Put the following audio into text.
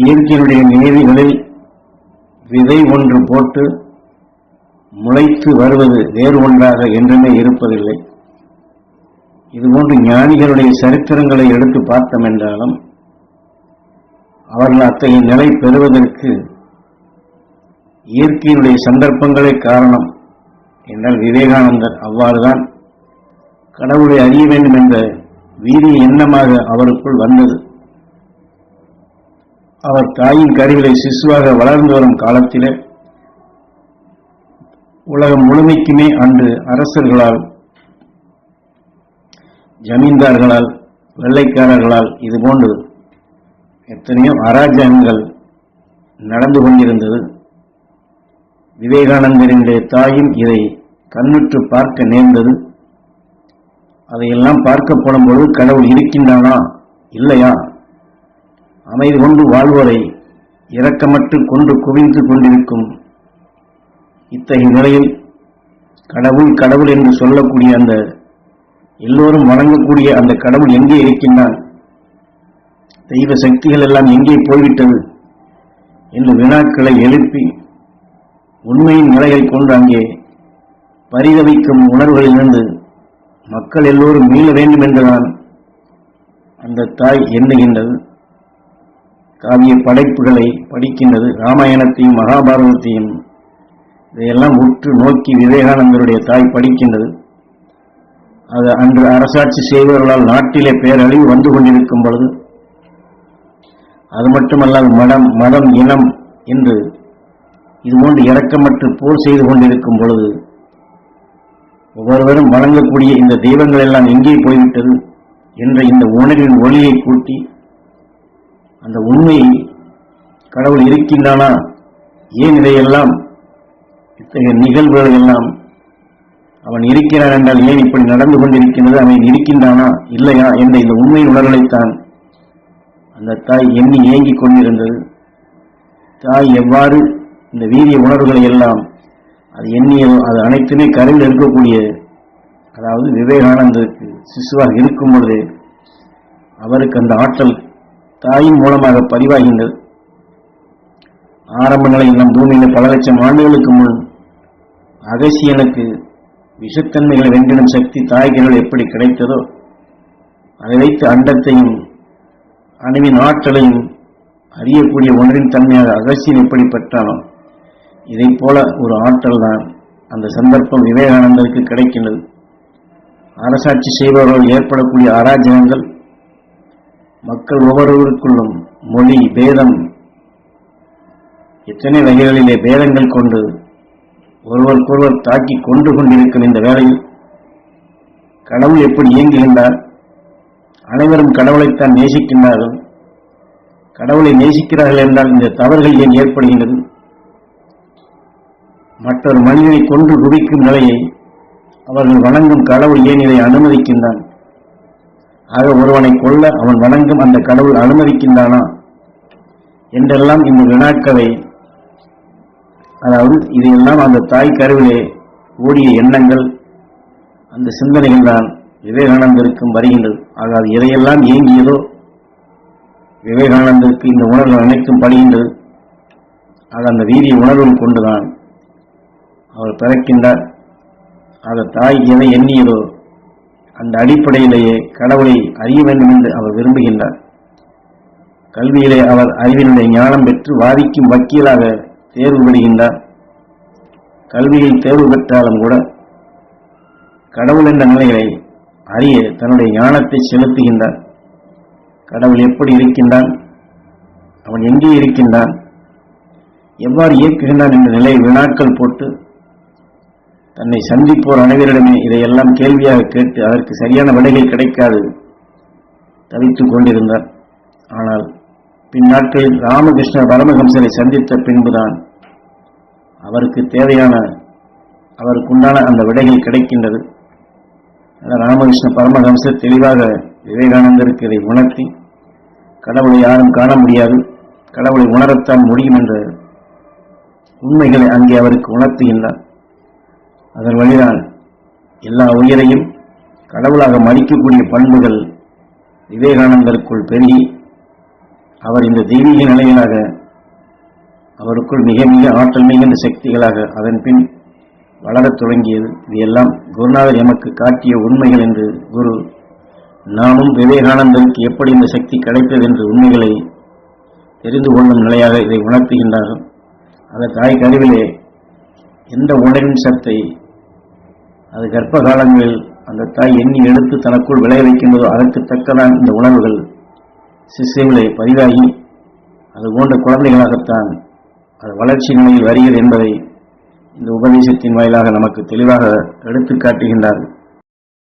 இயற்கையுடைய நீதிகளில் விதை ஒன்று போட்டு முளைத்து வருவது வேறு ஒன்றாக என்றுமே இருப்பதில்லை. இதுபோன்று ஞானிகளுடைய சரித்திரங்களை எடுத்து பார்த்தோம் என்றாலும் அவர்கள் அத்தகைய நிலை பெறுவதற்கு இயற்கையினுடைய சந்தர்ப்பங்களே காரணம் என்றால் விவேகானந்தர் அவ்வாறுதான். கடவுளை அறிய வேண்டும் என்ற வீரிய எண்ணமாக அவருக்குள் வந்தது. அவர் தாயின் கருவிலை சிசுவாக வளர்ந்து வரும் காலத்திலே உலகம் முழுமைக்குமே அன்று அரசர்களால் ஜமீன்தார்களால் வெள்ளைக்காரர்களால் இதுபோன்று எத்தனையோ அராஜகங்கள் நடந்து கொண்டிருந்தது. விவேகானந்தரினுடைய தாயும் இதை கண்ணுற்று பார்க்க நேர்ந்தது. அதையெல்லாம் பார்க்கப்படும் பொழுது கடவுள் இருக்கின்றானா? இல்லையா? அமைதி கொண்டு வாழ்வோரை இரக்கமற்று கொண்டு குவிந்து கொண்டிருக்கும் இத்தகைய நிலையில் கடவுள் கடவுள் என்று சொல்லக்கூடிய அந்த எல்லோரும் வணங்கக்கூடிய அந்த கடவுள் எங்கே இருக்கின்றான்? தெய்வ சக்திகள் எல்லாம் எங்கே போய்விட்டது? என்று வினாக்களை எழுப்பி உண்மையின் நிலையை கொண்டு அங்கே பரிதவிக்கும் உணர்வுகளிலிருந்து மக்கள் எல்லோரும் மீள வேண்டும் என்றுதான் அந்த தாய் எண்ணுகின்றது. காவிய படைப்புகளை படிக்கின்றது ராமாயணத்தையும் மகாபாரதத்தையும். இதையெல்லாம் உற்று நோக்கி விவேகானந்தருடைய தாய் படிக்கின்றது. அது அன்று அரசாட்சி செய்பவர்களால் நாட்டிலே பேரழிவு வந்து கொண்டிருக்கும் பொழுது அது மட்டுமல்லாது மடம் மதம் இனம் என்று இதுபோன்று இறக்கமற்று போர் செய்து கொண்டிருக்கும் பொழுது ஒவ்வொருவரும் வணங்கக்கூடிய இந்த தெய்வங்கள் எல்லாம் எங்கே போய்விட்டது? என்ற இந்த உணர்வின் ஒளியை கூட்டி அந்த உண்மை கடவுள் இருக்கின்றானா? ஏன் இதையெல்லாம் இத்தகைய நிகழ்வுகள் எல்லாம் அவன் இருக்கிறான் என்றால் ஏன் இப்படி நடந்து கொண்டிருக்கின்றது? அவன் இருக்கின்றானா? இல்லையா? என்ற இந்த உண்மையின் உணர்வுகளைத்தான் அந்த தாய் எண்ணி ஏங்கிக் கொண்டிருந்தது. தாய் எவ்வாறு இந்த வீரிய உணர்வுகளை எல்லாம் அது எண்ணியதோ அது அனைத்துமே கரையில் இருக்கக்கூடிய அதாவது விவேகானந்தருக்கு சிசுவாக இருக்கும் பொழுதே அவருக்கு அந்த ஆற்றல் தாயின் மூலமாக பதிவாகின்றது. ஆரம்ப நிலையில் நம் பூமியில் பல லட்சம் ஆண்டுகளுக்கு முன் அகசியனுக்கு விஷத்தன்மைகளை வென்றிடும் சக்தி தாய்கள் எப்படி கிடைத்ததோ அதை வைத்து அண்டத்தையும் அணுவின் ஆற்றலையும் அறியக்கூடிய ஒன்றின் தன்மையாக அகசியன் எப்படி பெற்றாலும் இதைப் போல ஒரு ஆற்றல் தான் அந்த சந்தர்ப்பம் விவேகானந்தருக்கு கிடைக்கின்றது. அரசாட்சி செய்பவர்கள் ஏற்படக்கூடிய அராஜகங்கள் மக்கள் ஒவ்வொருவருக்குள்ளும் மொழி பேதம் எத்தனை வகைகளிலே பேதங்கள் கொண்டு ஒருவருக்கொருவர் தாக்கி கொண்டு கொண்டிருக்கும் இந்த வேளையில் கடவுள் எப்படி இயங்குகின்றார்? அனைவரும் கடவுளைத்தான் நேசிக்கின்றார்கள். கடவுளை நேசிக்கிறார்கள் என்றால் இந்த தவறுகள் ஏன் ஏற்படுகின்றது? மற்றொரு மனிதனை கொன்று குவிக்கும் நிலையை அவர்கள் வணங்கும் கடவுள் ஏன் இதை அனுமதிக்கின்றான் ஆக ஒருவனை கொல்ல அவன் வணங்கும் அந்த கடவுள் அனுமதிக்கின்றானா? என்றெல்லாம் இந்த வினாக்களை அதாவது இதையெல்லாம் அந்த தாய் கருவிலே ஓடிய எண்ணங்கள் அந்த சிந்தனைகள் தான் விவேகானந்தருக்கும் வருகின்றது. ஆக அது எதையெல்லாம் இயங்கியதோ விவேகானந்தருக்கு இந்த உணர்வு அனைத்தும் படுகின்றது. ஆக அந்த வீதியை உணர்வும் கொண்டுதான் அவர் பிறக்கின்றார். ஆக தாய் எதை எண்ணியதோ அந்த அடிப்படையிலேயே கடவுளை அறிய வேண்டும் என்று அவர் விரும்புகின்றார். கல்வியிலே அவர் அறிவினுடைய ஞானம் பெற்று வாதிக்கும் வக்கீலாக தேர்வு பெறுகின்றார் கல்வியில் தேர்வு பெற்றாலும் கூட கடவுள் என்ற நிலைகளை அறிய தன்னுடைய ஞானத்தை செலுத்துகின்றார். கடவுள் எப்படி இருக்கின்றான்? அவன் எங்கே இருக்கின்றான்? எவ்வாறு இயக்குகின்றான் என்ற நிலை வினாக்கள் போட்டு தன்னை சந்திப்போர் அனைவரிடமே இதையெல்லாம் கேள்வியாக கேட்டு அதற்கு சரியான விடைகள் கிடைக்காது தவித்துக் கொண்டிருந்தார். ஆனால் பின்னாட்களில் ராமகிருஷ்ண பரமஹம்சரை சந்தித்த பின்புதான் அவருக்கு தேவையான அவருக்குண்டான அந்த விடைகள் கிடைக்கின்றது. ராமகிருஷ்ண பரமஹம்சர் தெளிவாக விவேகானந்தருக்கு இதை உணர்த்தி கடவுளை யாரும் காண முடியாது கடவுளை உணரத்தான் முடியும் என்ற உண்மைகளை அங்கே அவருக்கு உணர்த்துகின்றார். அதன் வழிதான் எல்லா உயிரையும் கடவுளாக மதிக்கக்கூடிய பண்புகள் விவேகானந்தருக்குள் பெருகி அவர் இந்த தெய்வீக நிலையிலாக அவருக்குள் மிக மிக ஆற்றல் மிகுந்த சக்திகளாக அதன் பின் வளரத் தொடங்கியது. இது எல்லாம் குருநாதர் எமக்கு காட்டிய உண்மைகள் என்று குரு நாமும் விவேகானந்தருக்கு எப்படி இந்த சக்தி கிடைத்தது என்று உண்மைகளை தெரிந்து கொள்ளும் நிலையாக இதை உணர்த்துகின்றார்கள். அந்த தாய் கருவிலே எந்த உணர்வின் சத்தை அது கர்ப்ப காலங்களில் அந்த தாய் எண்ணி எடுத்து தனக்குள் விளைய வைக்கின்றதோ அதற்கு தக்கதான் இந்த உணர்வுகள் சிசியங்களே பதிவாகி அது போன்ற குழந்தைகளாகத்தான் அது வளர்ச்சி நிலையில் வருகிறது என்பதை இந்த உபதேசத்தின் வாயிலாக நமக்கு தெளிவாக எடுத்து காட்டுகின்றார்கள்.